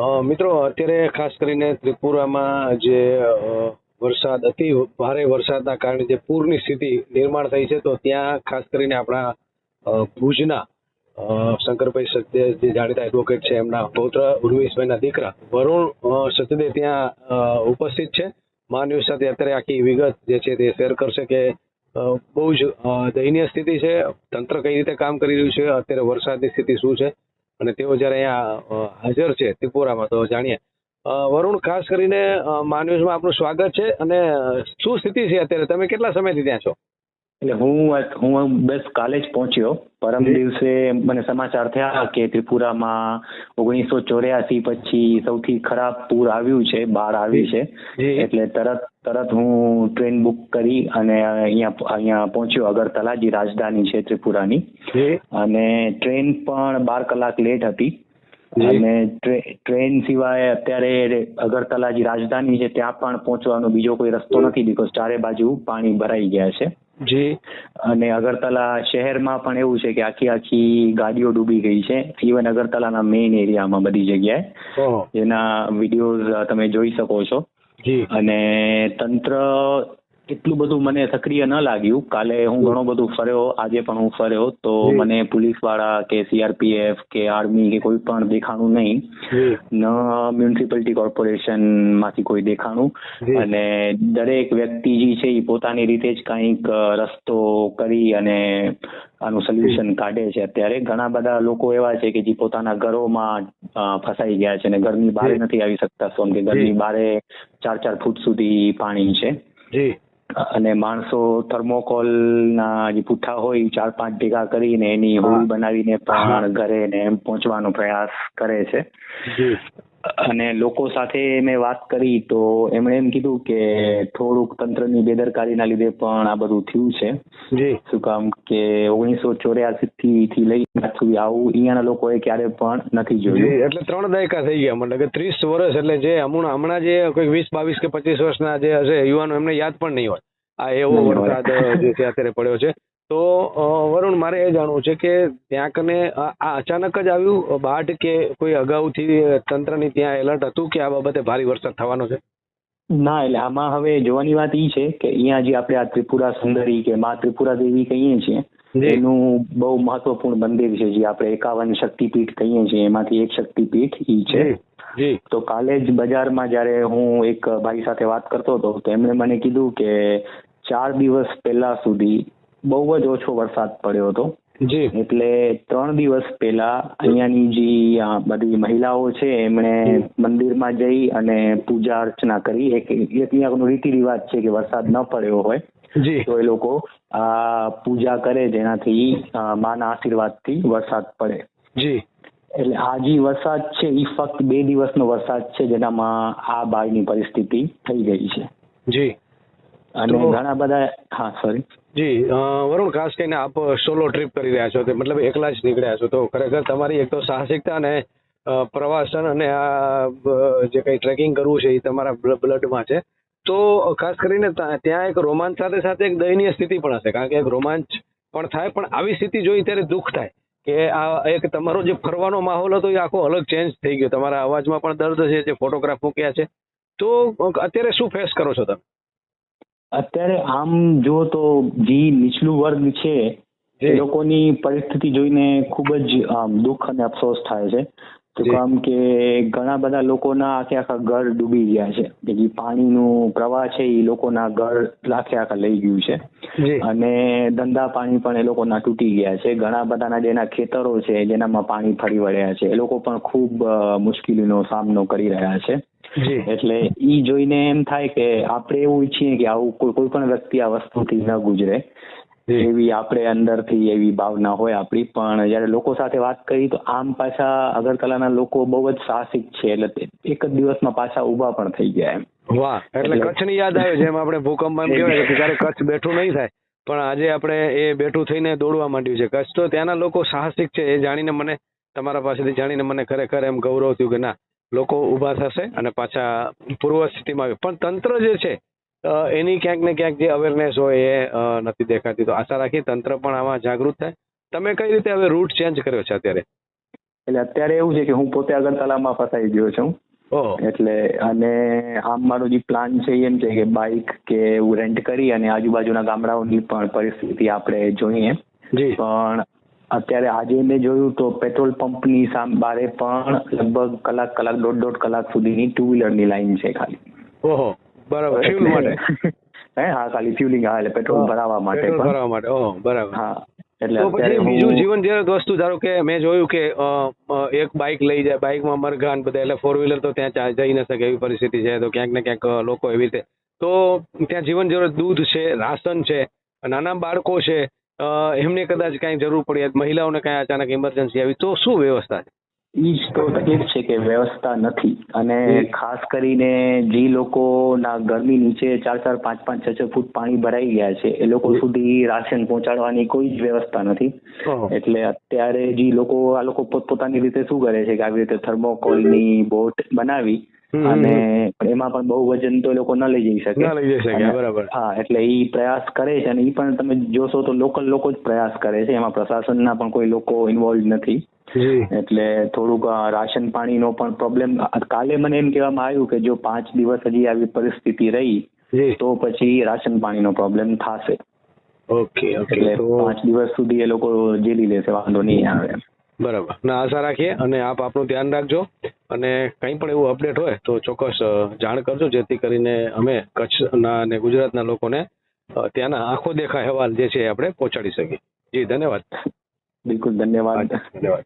મિત્રો, અત્યારે ખાસ કરીને ત્રિપુરામાં જે વરસાદ, અતિ ભારે વરસાદના કારણે જે પૂરની સ્થિતિ નિર્માણ થઈ છે, તો ત્યાં ખાસ કરીને આપણા ભુજના શંકરભાઈ સચદે જે જાણીતા એડવોકેટ છે, એમના પૌત્ર ઉર્વેશભાઈના દીકરા વરુણ સચદે ત્યાં ઉપસ્થિત છે. મા સાથે અત્યારે આખી વિગત જે છે તે શેર કરશે કે બહુ જ દયનીય સ્થિતિ છે. તંત્ર કઈ રીતે કામ કરી રહ્યું છે? અત્યારે વરસાદની સ્થિતિ શું છે? અને તેઓ જ્યારે અહીંયા હાજર છે ત્રિપુરામાં, તો જાણીએ. વરુણ, ખાસ કરીને મા આપનું સ્વાગત છે અને શું સ્થિતિ છે અત્યારે? તમે કેટલા સમયથી ત્યાં છો? એટલે હું હું બસ કાલે જ પહોંચ્યો. પરમ દિવસે મને સમાચાર થયા કે ત્રિપુરામાં ઓગણીસો ચોર્યાસી પછી સૌથી ખરાબ પૂર આવ્યું છે બાર આવી છે. એટલે તરત તરત હું ટ્રેન બુક કરી અને અહીંયા અહીંયા પહોંચ્યો અગરતલા જે રાજધાની છે ત્રિપુરાની. અને ટ્રેન પણ બાર કલાક લેટ હતી. અને ટ્રેન સિવાય અત્યારે અગરતલા જે રાજધાની છે ત્યાં પણ પહોંચવાનો બીજો કોઈ રસ્તો નથી બીકોઝ ચારે બાજુ પાણી ભરાઈ ગયા છે. જી અને અગરતલા શહેરમાં પણ એવું છે કે આખી આખી ગાડીઓ ડૂબી ગઈ છે. ઇવન અગરતલાના મેઇન એરિયામાં બધી જગ્યાએ. જેના વિડીયોઝ તમે જોઈ શકો છો. અને તંત્ર એટલું બધું મને સક્રિય ન લાગ્યું. કાલે હું ઘણો બધું ફર્યો આજે પણ હું ફર્યો તો મને પોલીસવાળા કે સીઆરપીએફ કે આર્મી કે કોઈ પણ દેખાણું નહીં. ન મ્યુનિસિપાલિટી કોર્પોરેશનમાંથી કોઈ દેખાણું. અને દરેક વ્યક્તિ જે છે એ પોતાની રીતે જ કંઈક રસ્તો કરી અને આનું સોલ્યુશન કાઢે છે. અત્યારે ઘણા બધા લોકો એવા છે કે જે પોતાના ઘરોમાં ફસાઈ ગયા છે અને ઘરની બહાર નથી આવી શકતા. સોમ કે ઘરની. બારે ચાર ચાર ફૂટ સુધી પાણી છે. જી અને માણસો થર્મોકોલના જે પુઠ્ઠા હોય ચાર પાંચ ભેગા કરીને એની હોળી બનાવીને પણ ઘરે ને એમ પહોંચવાનો પ્રયાસ કરે છે. અને લોકો સાથે મેં વાત કરી તો એમણે એમ કીધું કે થોડુંક તંત્રની બેદરકારીના લીધે પણ આ બધું થયું છે. શું કામ કે ઓગણીસો ચોર્યાસી થી આજ સુધી આવું અહીંયાના લોકોએ ક્યારે પણ નથી જોયું. એટલે ત્રણ દાયકા થઈ ગયા મતલબ કે ત્રીસ વર્ષ એટલે જે હમણાં હમણાં જે કોઈ વીસ બાવીસ કે પચીસ વર્ષના જે હશે યુવાનો એમને યાદ પણ નહીં હોય. આ એવો વરસાદ જે છે અત્યારે પડ્યો છે. તો વરુણ મારે એ જાણવું છે કે ત્યાં કને આ અચાનક જ આવ્યું બાઢ કે કોઈ અગાઉથી તંત્રની ત્યાં એલર્ટ હતું કે આ બાબતે ભારે વરસાદ થવાનો છે? ના એટલે આમાં હવે જોવાની વાત ઈ છે કે અહીંયા જે આપણે આ ત્રિપુરા સુંદરી કે મા ત્રિપુરા દેવી કહીએ છીએ એનું બહુ મહત્વપૂર્ણ મંદિર છે જે આપણે એકાવન શક્તિપીઠ કહીએ છીએ એમાંથી એક શક્તિપીઠ ઈ છે. તો કાલે જ બજારમાં જ્યારે હું એક ભાઈ સાથે વાત કરતો હતો તો એમણે મને કીધું કે ચાર દિવસ પહેલા સુધી બહુ જ ઓછો વરસાદ પડ્યો હતો. જી. એટલે ત્રણ દિવસ પહેલા અહીંયાની જે બધી મહિલાઓ છે એમણે મંદિરમાં જઈ અને પૂજા અર્ચના કરી. એક અહીંયાનો રીતિ રિવાજ છે કે વરસાદ ન પડ્યો હોય જી. તો એ લોકો આ પૂજા કરે જેનાથી માના આશીર્વાદથી વરસાદ પડે. જી. એટલે આ જે વરસાદ છે એ ફક્ત બે દિવસનો વરસાદ છે જેનામાં આ બાળની પરિસ્થિતિ થઈ ગઈ છે. જી. અને ઘણા બધા હા સોરી જી વરુણ ખાસ કરીને આપ સોલો ટ્રીપ કરી રહ્યા છો તે મતલબ એકલા જ નીકળ્યા છો. તો ખરેખર તમારી એક તો સાહસિકતા અને પ્રવાસન અને આ જે કંઈ ટ્રેકિંગ કરવું છે એ તમારા બ્લડમાં છે. તો ખાસ કરીને ત્યાં એક રોમાંચ સાથે સાથે એક દયનીય સ્થિતિ પણ હશે કારણ કે એક રોમાંચ પણ થાય પણ આવી સ્થિતિ જોઈ ત્યારે દુઃખ થાય કે આ એક તમારો જે ફરવાનો માહોલ હતો એ આખો અલગ ચેન્જ થઈ ગયો. તમારા અવાજમાં પણ દર્દ છે જે ફોટોગ્રાફ મૂક્યા છે. તો અત્યારે શું ફેસ કરો છો તમે? અત્યારે આમ જો તો જે નીચલું વર્ગ છે એ લોકોની પરિસ્થિતિ જોઈને ખૂબ જ આમ દુઃખ અને અફસોસ થાય છે. તો કામ કે ઘણા બધા લોકોના આખે આખા ઘર ડૂબી ગયા છે. કે જે પાણીનું પ્રવાહ છે એ લોકોના ઘર આખે આખા લઈ ગયું છે. અને ધંધા પાણી પણ એ લોકોના તૂટી ગયા છે. ઘણા બધાના જેના ખેતરો છે જેનામાં પાણી ફરી વળ્યા છે એ લોકો પણ ખૂબ મુશ્કેલીનો સામનો કરી રહ્યા છે. એટલે ઈ જોઈને એમ થાય કે આપણે એવું ઈચ્છીએ કે આવું કોઈ કોઈ પણ વ્યક્તિ આ વસ્તુથી ન ગુજરે. એવી આપણે અંદરથી એવી ભાવના હોય આપણી. પણ જ્યારે લોકો સાથે વાત કરી તો આમ પાછા અગરતલાના લોકો બહુ જ સાહસિક છે. એટલે એક જ દિવસમાં પાછા ઊભા પણ થઈ ગયા એમ. વાહ. એટલે કચ્છની યાદ આવે જેમ આપણે ભૂકંપમાં એમ કહેવાય કે ક્યારે કચ્છ બેઠું નહીં થાય પણ આજે આપણે એ બેઠું થઈને દોડવા માંડ્યું છે. કચ્છ તો ત્યાંના લોકો સાહસિક છે. એ જાણીને મને તમારા પાસેથી જાણીને મને ખરેખર એમ ગૌરવ થયું કે ના લોકો ઊભા થશે અને પાછા પૂર્વ સ્થિતિમાં આવે. પણ તંત્ર જે છે એની ક્યાંક ને ક્યાંક જે અવેરનેસ હોય એ નથી દેખાતી. તો આશા રાખી તંત્ર પણ આમાં જાગૃત થાય. તમે કઈ રીતે હવે રૂટ ચેન્જ કર્યો છે અત્યારે? એટલે અત્યારે એવું છે કે હું પોતે અગરતલામાં ફસાઈ ગયો છું. એટલે અને આમ મારો જે પ્લાન છે એમ છે કે બાઇક કે એવું રેન્ટ કરી અને આજુબાજુના ગામડાઓની પણ પરિસ્થિતિ આપણે જોઈએ. જી. પણ અત્યારે આજે મેં જોયું તો પેટ્રોલ પંપની સામે બારે પણ લગભગ કલાક કલાક દોઢ દોઢ કલાક સુધીની ટુ વ્હીલરની લાઈન છે ખાલી. ઓહો બરાબર. ફ્યુલ માટે? હે હા ખાલી ફ્યુલિંગ હા એટલે પેટ્રોલ ભરાવવા માટે પેટ્રોલ ભરવા માટે. ઓહો બરાબર. હા એટલે અત્યારે બીજું જીવન જરૂરિયાત વસ્તુ ધારો કે મેં જોયું કે એક બાઇક લઈ જાય બાઇકમાં મરઘાન બધા એટલે ફોર વ્હીલર તો ત્યાં જઈ ન શકે એવી પરિસ્થિતિ છે તો ક્યાંક ને ક્યાંક લોકો એવી રીતે. તો ત્યાં જીવન જરૂર દૂધ છે રાશન છે નાના બાળકો છે એમને કદાચ કાંઈ જરૂર પડી મહિલાઓને કાંઈ અચાનક ઇમરજન્સી આવી તો શું વ્યવસ્થા છે? ઈ જ તો તકલીફ છે કે વ્યવસ્થા નથી. અને ખાસ કરીને જે લોકોના ઘરની નીચે ચાર ચાર પાંચ પાંચ છ છ ફૂટ પાણી ભરાઈ ગયા છે એ લોકો સુધી રાશન પહોંચાડવાની કોઈ જ વ્યવસ્થા નથી. એટલે અત્યારે જે લોકો આ લોકો પોતપોતાની રીતે શું કરે છે કે આવી રીતે થર્મોકોલની બોટ બનાવી અને એમાં પણ બહુ વજન તો એ લોકો ન લઈ જઈ શકે. ના લઈ જઈ શકે બરાબર. હા એટલે ઈ પ્રયાસ કરે છે અને ઈ પણ તમે જોશો તો લોકલ લોકો જ પ્રયાસ કરે છે. એમાં પ્રશાસનના પણ કોઈ લોકો ઇન્વોલ્વ નથી. એટલે થોડુંક રાશન પાણીનો પણ પ્રોબ્લેમ કાલે મને એમ કહેવામાં આવ્યું કે જો પાંચ દિવસ હજી આવી પરિસ્થિતિ રહી તો પછી રાશન પાણીનો પ્રોબ્લેમ થશે. ઓકે ઓકે એટલે પાંચ દિવસ સુધી એ લોકો ઝીલી લેશે વાંધો નહીં આવે બરાબર. ના આશા રાખીએ અને આપ આપનું ધ્યાન રાખજો. અને કંઈ પણ એવું અપડેટ હોય તો ચોક્કસ જાણ કરજો જેથી કરીને અમે કચ્છના અને ગુજરાતના લોકોને ત્યાંના આંખો દેખા અહેવાલ જે છે એ આપણે પહોંચાડી શકીએ. જી ધન્યવાદ. બિલકુલ ધન્યવાદ. ધન્યવાદ.